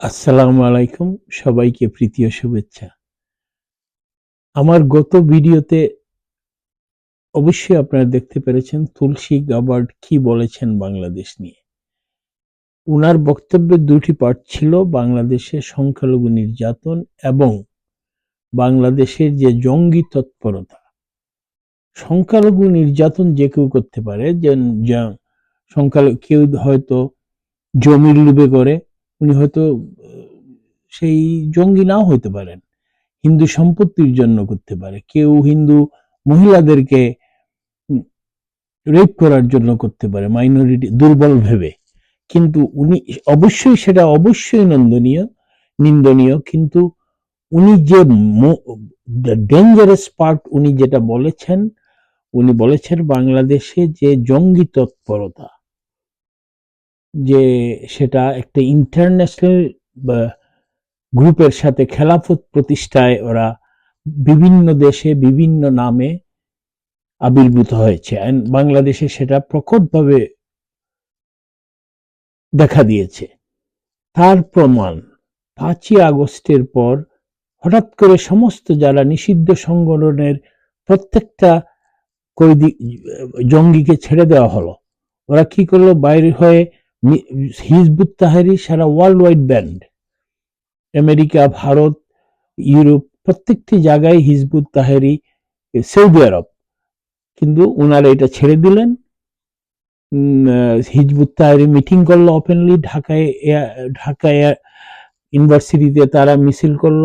আসসালামু আলাইকুম, সবাইকে প্রীতি ও শুভেচ্ছা। আমার গত ভিডিওতে অবশ্যই আপনারা দেখতে পেরেছেন তুলসী গাবার্ড কি বলেছেন বাংলাদেশ নিয়ে। উনার বক্তব্যের দুটি পার্ট ছিল বাংলাদেশে সংখ্যালঘু নির্যাতন এবং বাংলাদেশের যে জঙ্গি তৎপরতা। সংখ্যালঘু নির্যাতন যে কেউ করতে পারে যে সংখ্যালঘু কেউ হয়তো জমির লোভে করে উনি হয়তো, সেই জঙ্গি নাও হইতে পারেন। হিন্দু সম্পত্তির জন্য করতে পারে। কেউ হিন্দু মহিলাদেরকে রেপ করার জন্য করতে পারে মাইনরিটি দুর্বল ভেবে। কিন্তু উনি, অবশ্যই সেটা অবশ্যই নন্দনীয়, নিন্দনীয়, কিন্তু উনি যে ডেঞ্জারাস পার্ট উনি যেটা বলেছেন, উনি বলেছেন বাংলাদেশে যে জঙ্গি তৎপরতা যে সেটা একটা ইন্টারন্যাশনাল গ্রুপের সাথে খেলাফত প্রতিষ্ঠায় ওরা বিভিন্ন দেশে বিভিন্ন নামে আবির্ভূত হয়েছে। বাংলাদেশে সেটা প্রকটভাবে দেখা দিয়েছে। তার প্রমাণ, পাঁচই আগস্টের পর হঠাৎ করে সমস্ত যারা নিষিদ্ধ সংগঠনের প্রত্যেকটা কয়েদি, জঙ্গিকে ছেড়ে দেওয়া হলো, ওরা কি করল? বাইরে হয়ে হিজবুত তাহারি সারা world wide banned America, Bharat, Europe, প্রত্যেকটি জায়গায় হিজবুত তাহারি সৌদি আরব কিন্তু ওনারা এটা ছেড়ে দিলেন। হিজবুত তাহারি মিটিং করল ওপেনলি ঢাকায় ঢাকায় ইউনিভার্সিটিতে তারা মিছিল করল।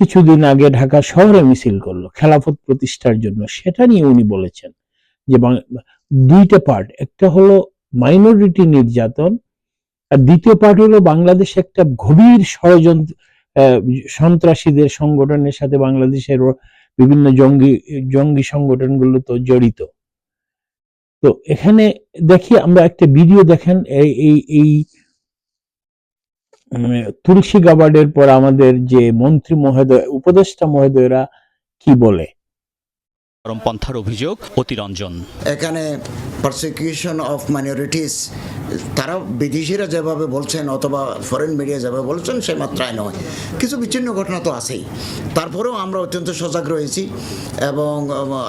কিছুদিন আগে ঢাকা শহরে মিছিল করল, খেলাফত প্রতিষ্ঠার জন্য। সেটা নিয়ে উনি বলেছেন যে দুইটা পার্ট একটা হলো মাইনরিটি নির্যাতন। আর দ্বিতীয় পার্ট হলো বাংলাদেশ একটা গভীর ষড়যন্ত্র সন্ত্রাসীদের সংগঠনের সাথে বাংলাদেশের বিভিন্ন জঙ্গি জঙ্গি সংগঠনগুলো তো জড়িত। তো এখানে দেখি আমরা একটা ভিডিও দেখেন, এই এই এই তুলসী গাবার্ডের পর আমাদের যে মন্ত্রী মহোদয়, উপদেষ্টা মহোদয়রা কি বলে? চরমপন্থার অভিযোগ অতিরঞ্জন। এখানে পারসিকিউশন অফ মাইনরিটিস তারা বিদেশিরা যেভাবে বলছেন অথবা ফরেন মিডিয়া যেভাবে বলছেন, সে মাত্রায় নয়। কিছু বিচ্ছিন্ন ঘটনা তো আছেই। তারপরেও আমরা অত্যন্ত সজাগ রয়েছি এবং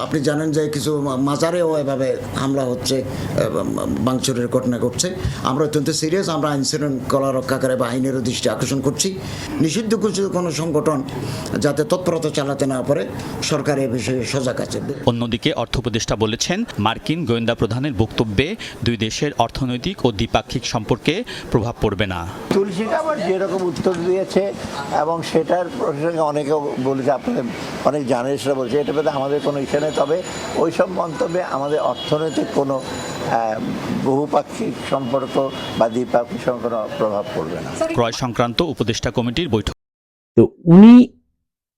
আপনি জানেন যে কিছু মাজারেও এভাবে হামলা হচ্ছে বাংচুরের ঘটনা ঘটছে। আমরা অত্যন্ত সিরিয়াস আমরা আইন শৃঙ্খলা রক্ষাকারী বাহিনীরও দৃষ্টি আকর্ষণ করছি। নিষিদ্ধ কিছু কোনো সংগঠন যাতে তৎপরতা চালাতে না পারে, সরকার এ বিষয়ে সজাগ আছে। অন্যদিকে অর্থ উপদেষ্টা বলেছেন মার্কিন গোয়েন্দা প্রধানের বক্তব্যে দুই দেশের অর্থনৈতিক ও দ্বিপাক্ষিক সম্পর্কে প্রভাব পড়বে না। আবার যেরকম উত্তর দিয়েছে এবং সেটার প্রসঙ্গে অনেকে বলেছে আপনাদের অনেক জার্নালিস্টরা বলছে এটা পেতে আমাদের কোনো ইচ্ছে নেই। তবে ওই সব মন্তব্যে আমাদের অর্থনৈতিক কোনো বহুপাক্ষিক সম্পর্ক বা দ্বিপাক্ষিক সম্পর্ক প্রভাব পড়বে না। ক্রয় সংক্রান্ত উপদেষ্টা কমিটির বৈঠক তো উনি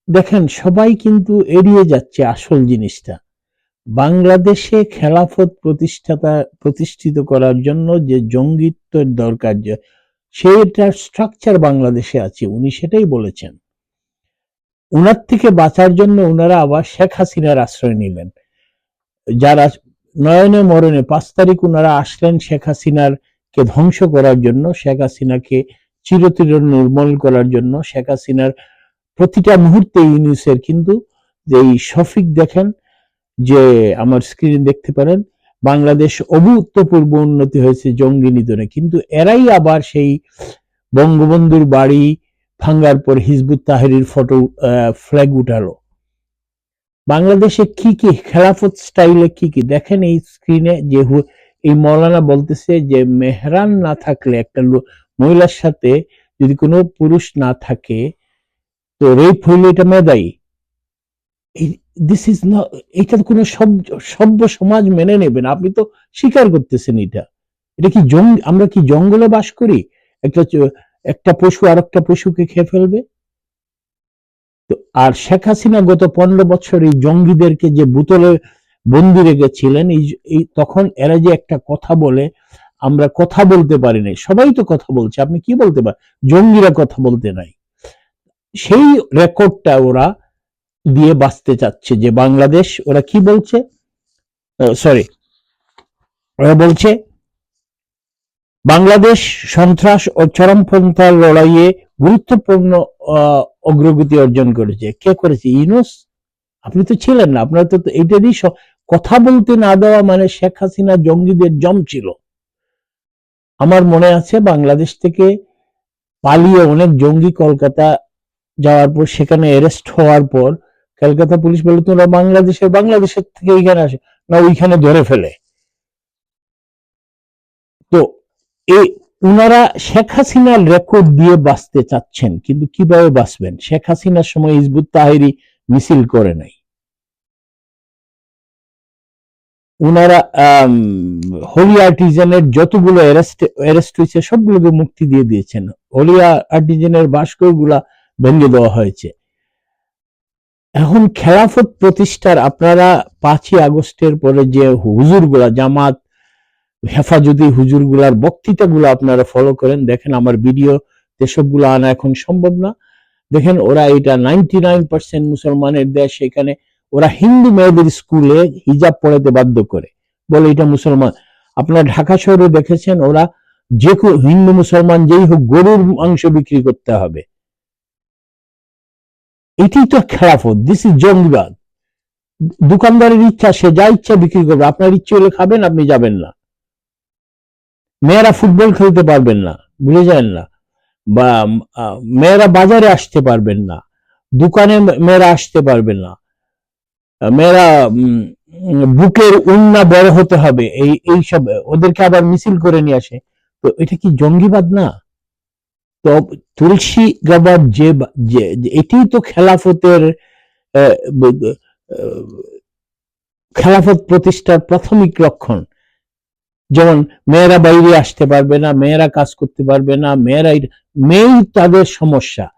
দেখেন, সবাই কিন্তু এড়িয়ে যাচ্ছে আসল জিনিসটা। বাংলাদেশে খেলাফত প্রতিষ্ঠাতা, প্রতিষ্ঠিত করার জন্য যে জঙ্গিত্বের দরকার সেটার স্ট্রাকচার বাংলাদেশে আছে, উনি সেটাই বলেছেন। উনার থেকে বাঁচার জন্য ওনারা আবার শেখ হাসিনার আশ্রয় নিলেন। যারা নয়নে মরণে পাঁচ তারিখ ওনারা আসলেন শেখ হাসিনার কে ধ্বংস করার জন্য, শেখ হাসিনাকে চিরচির নির্মূল করার জন্য, শেখ হাসিনার প্রতিটা মুহূর্তে ইউনিসের কিন্তু যে শফিক দেখেন, যে আমার স্ক্রিনে দেখতে পারেন, বাংলাদেশ অভূতপূর্ব উন্নতি হয়েছে জঙ্গি নিধনে। কিন্তু এরাই আবার সেই বঙ্গবন্ধুর বাড়ি ভাঙ্গার পর হিজবুত তাহারির ফটো ফ্ল্যাগ উঠালো। বাংলাদেশে কি কি খেলাফত স্টাইলে কি কি? দেখেন এই স্ক্রিনে যে এই মৌলানা বলতেছে যে মেহরান না থাকলে একটা মহিলার সাথে যদি কোনো পুরুষ না থাকে রেপ হইলে এটা মেদাই দিস ইজ নট এটা কোনো সভ্য সমাজ মেনে নেবে না। আপনি তো স্বীকার করতেছেন এটা। এটা কি আমরা কি জঙ্গলে বাস করি? একটা একটা পশু আর একটা পশুকে খেয়ে ফেলবে? তো, আর শেখ হাসিনা গত পনেরো বছর এই জঙ্গিদেরকে যে বোতলে বন্দি রেখেছিলেন, এই তখন এরা যে একটা কথা বলে, আমরা কথা বলতে পারি নাই। সবাই তো কথা বলছে। আপনি কি বলতে পারেন জঙ্গিরা কথা বলতে নাই। সেই রেকর্ডটা ওরা দিয়ে বাঁচতে চাচ্ছে যে বাংলাদেশ, ওরা কি বলছে? সরি ওরা বলছে, বাংলাদেশ সন্ত্রাস ও চরমপন্থার লড়াইয়ে গুরুত্বপূর্ণ অগ্রগতি অর্জন করেছে। কে করেছে? ইউনুস? আপনি তো ছিলেন না। আপনার তো এটারই কথা বলতে না দেওয়া মানে শেখ হাসিনা জঙ্গিদের জম ছিল। আমার মনে আছে বাংলাদেশ থেকে পালিয়ে অনেক জঙ্গি কলকাতা যাওয়ার পর, সেখানে অ্যারেস্ট হওয়ার পর কলকাতা পুলিশ বলে, তোমরা বাংলাদেশের বাংলাদেশের থেকে এইখানে আসে। না, ওইখানে ধরে ফেলে। তো এই উনারা শেখ হাসিনার রেকর্ড দিয়ে বাঁচতে চাচ্ছেন, কিন্তু কীভাবে বাঁচবেন? শেখ হাসিনার সময় ইজবুত তাহেরি মিছিল করে নাই। উনারা হোলি আর্টিজেনের যতগুলো অ্যারেস্ট অ্যারেস্ট হয়েছে, সবগুলোকে মুক্তি দিয়ে দিয়েছেন। হোলি আর্টিজেনের ভাস্করগুলা ভেঙে দেওয়া হয়েছে। এখন খেলাফত প্রতিষ্ঠার আপনারা পাঁচই আগস্টের পরে যে হুজুরগুলা, জামাত, হেফাজতি হুজুরগুলার বক্তৃতাগুলো আপনারা ফলো করেন, দেখেন আমার ভিডিও সবগুলো আনা এখন সম্ভব না। দেখেন ওরা এটা নাইনটি নাইন পার্সেন্ট মুসলমানের দেশ, এখানে ওরা হিন্দু মেয়েদের স্কুলে হিজাব পড়াতে বাধ্য করে। বলে এটা মুসলমান। আপনারা ঢাকা শহরে দেখেছেন ওরা যে হিন্দু মুসলমান যেই হোক গরুর মাংস বিক্রি করতে হবে। এটি তো খেলাফত দিস ইজ জঙ্গিবাদ। দোকানদারের ইচ্ছা, সে যা ইচ্ছা বিক্রি করবে। আপনার ইচ্ছে হলে খাবেন, আপনি যাবেন না। মেয়েরা ফুটবল খেলতে পারবেন না ভুলে যান না? বা মেয়েরা বাজারে আসতে পারবেন না, দোকানে মেয়েরা আসতে পারবেন না। মেয়েরা বুকের উন্না বড় হতে হবে, এই এইসব ওদেরকে আবার মিছিল করে নিয়ে আসে। তো এটা কি জঙ্গিবাদ না? তো তুলসী গাবার যে এটাই তো খেলাফতের খেলাফত প্রতিষ্ঠার প্রাথমিক লক্ষণ। যেমন মেয়েরা বাইরে আসতে পারবে না, মেয়েরা কাজ করতে পারবে না, মেয়েরা এটা- মেয়েই তাদের সমস্যা।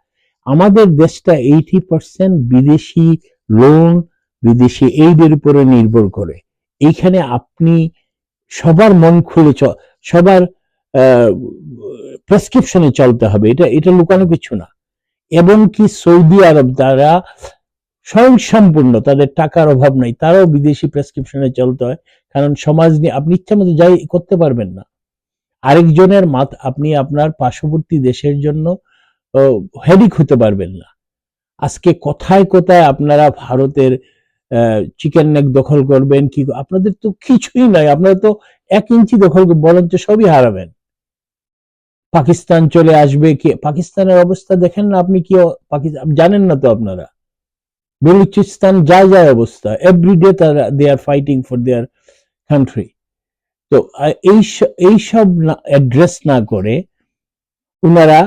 আমাদের দেশটা এইটি পার্সেন্ট বিদেশি লোন, বিদেশি এইদের উপরে নির্ভর করে। এইখানে আপনি সবার মন খুলে সবার প্রেসক্রিপশনে চলতে হবে। এটা এটা লুকানো কিছু না। এবং কি সৌদি আরব তারা স্বয়ং সম্পূর্ণ তাদের টাকার অভাব নাই, তারাও বিদেশি প্রেসক্রিপশনে চলতে হয়। কারণ সমাজ নিয়ে আপনি ইচ্ছা মতো যাই করতে পারবেন না। আরেকজনের মাত আপনি আপনার পার্শ্ববর্তী দেশের জন্য হেডিক হতে পারবেন না। আজকে কোথায় কোথায় আপনারা ভারতের চিকেন নেক দখল করবেন, কি আপনাদের তো কিছুই নাই। আপনারা তো এক ইঞ্চি দখল বরঞ্চ সবই হারাবেন। পাকিস্তান চলে আসবে কি? পাকিস্তানের অবস্থা দেখেন না আপনি কি জানেন না তো আপনারা? বেলুচিস্তান যা যায় অবস্থা এভরিডে তারা they are fighting for their country তো এই সব অ্যাড্রেস না করে ওনারা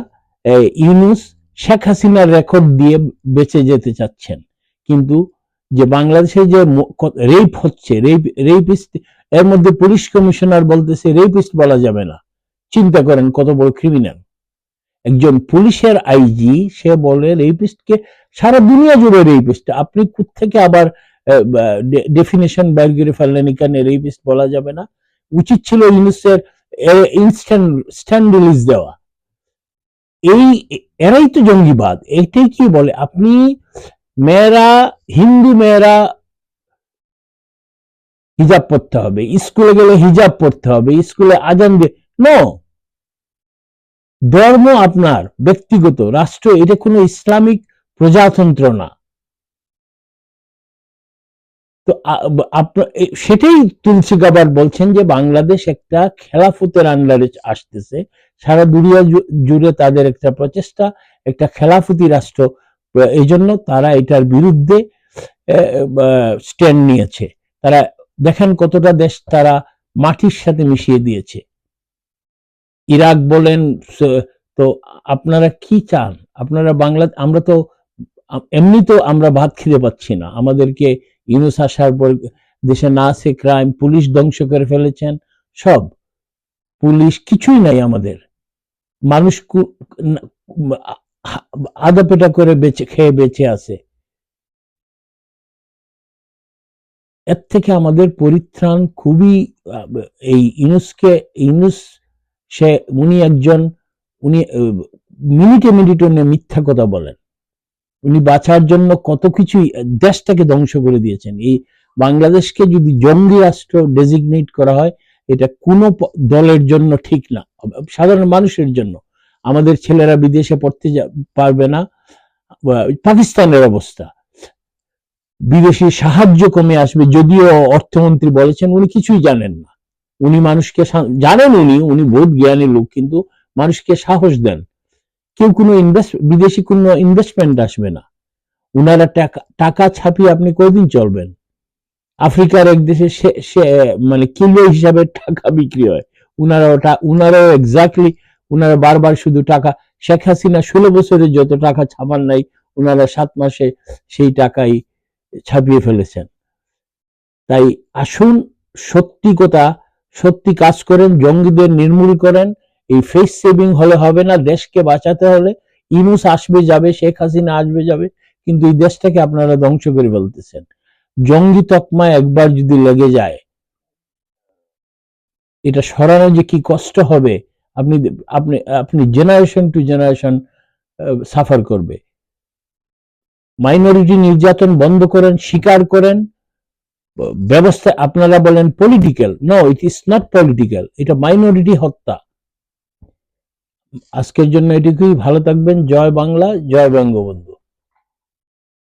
ইউনুস শেখ হাসিনার রেকর্ড দিয়ে বেঁচে যেতে চাচ্ছেন। কিন্তু যে বাংলাদেশে যে রেপ হচ্ছে রেপ রেপিস্ট এর মধ্যে পুলিশ কমিশনার বলতেছে রেপিস্ট বলা যাবে না। চিন্তা করেন কত বড় ক্রিমিনাল একজন পুলিশের আইজি সে বলে রেপিস্টকে সারা দুনিয়া জুড়ে রেপিস্ট আপনি থেকে আবার ডেফিনেশন বাইর করে ফেললেন? এখানে রেপিস্ট বলা যাবে না। উচিত ছিল ইউনুসের ইনস্ট্যান্ট স্ট্যান্ড রিলিজ দেওয়া। এই, এরাই তো জঙ্গিবাদ। এটাই কি বলে? আপনি মেয়েরা, হিন্দু মেয়েরা হিজাব পড়তে হবে। স্কুলে গেলে হিজাব পড়তে হবে। স্কুলে আজান দিয়ে নো ধর্ম আপনার, ব্যক্তিগত, রাষ্ট্র, এটা কোনো ইসলামিক প্রজাতন্ত্র না। তো সেটাই তুলসী গাবার বলছেন যে বাংলাদেশ একটা খেলাফতের আন্ডারে আসতেছে। সারা দুনিয়া জুড়ে তাদের একটা প্রচেষ্টা, একটা খেলাফতি রাষ্ট্র। এই জন্য তারা এটার বিরুদ্ধে স্ট্যান্ড নিয়েছে। তারা, দেখেন কতটা দেশ তারা মাটির সাথে মিশিয়ে দিয়েছে। ইরাক বলেন তো আপনারা কি চান? আপনারা বাংলা, আমরা তো, এমনি তো আমরা ভাত খেতে পাচ্ছি না। আমাদেরকে ইউনুস আসার পর দেশে না আছে ক্রাইম, পুলিশ ধ্বংস করে ফেলেছেন, সব। পুলিশ কিছুই নাই আমাদের। মানুষ কু- না- আ- আধা পেটা করে বেঁচে, খেয়ে বেঁচে আছে। এর থেকে আমাদের পরিত্রাণ খুবই এই ইউনুসকে, ইউনুস সে, উনি একজন, উনি মিনিটে মিনিটে উনি মিথ্যা কথা বলেন। উনি বাঁচার জন্য কত কিছুই, দেশটাকে ধ্বংস করে দিয়েছেন। এই বাংলাদেশকে যদি জঙ্গি রাষ্ট্র ডেজিগনেট করা হয়, এটা কোনো দলের জন্য ঠিক না। সাধারণ মানুষের জন্য। আমাদের ছেলেরা বিদেশে পড়তে পারবে না। পাকিস্তানের অবস্থা। বিদেশি সাহায্য কমে আসবে, যদিও অর্থমন্ত্রী বলেছেন, উনি কিছুই জানেন না। উনি মানুষকে জানেন উনি উনি বহুত জ্ঞানী লোক, কিন্তু মানুষকে সাহস দেন। কেউ কোনো ইনভেস্ট বিদেশি কোনো ইনভেস্টমেন্ট আসবে না। উনারা টাকা টাকা ছাপিয়ে আপনি কয়দিন চলবেন? আফ্রিকার এক দেশে সে মানে কিলো হিসাবে টাকা বিক্রি হয়। উনারা ওটা উনারাও এক্স্যাক্টলি উনারা বারবার শুধু টাকা, শেখ হাসিনা ষোলো বছরে যত টাকা ছাপান নাই, উনারা সাত মাসে সেই টাকাই ছাপিয়ে ফেলেছেন। তাই আসুন, সত্যি কথা সত্যি কাজ করেন, জঙ্গিদের নির্মূল করেন, এই ফেস সেভিং হলে হবে না, দেশকে বাঁচাতে হলে ইনুস আসবে, যাবে, শেখ হাসিনা আসবে, যাবে, কিন্তু এই দেশটাকে আপনারা ধ্বংস করে ফেলতেছেন। জঙ্গি তকমা একবার যদি লেগে যায়, এটা সরানো যে কি কষ্ট হবে, আপনি আপনি আপনি জেনারেশন টু জেনারেশন সাফার করবে। মাইনরিটি নির্যাতন বন্ধ করেন, স্বীকার করেন ব্যবস্থা আপনারা বলেন political no it is not political এটা মাইনরিটি হত্যা। আজকের জন্য এটুকুই, ভালো থাকবেন, জয় বাংলা, জয় বঙ্গবন্ধু।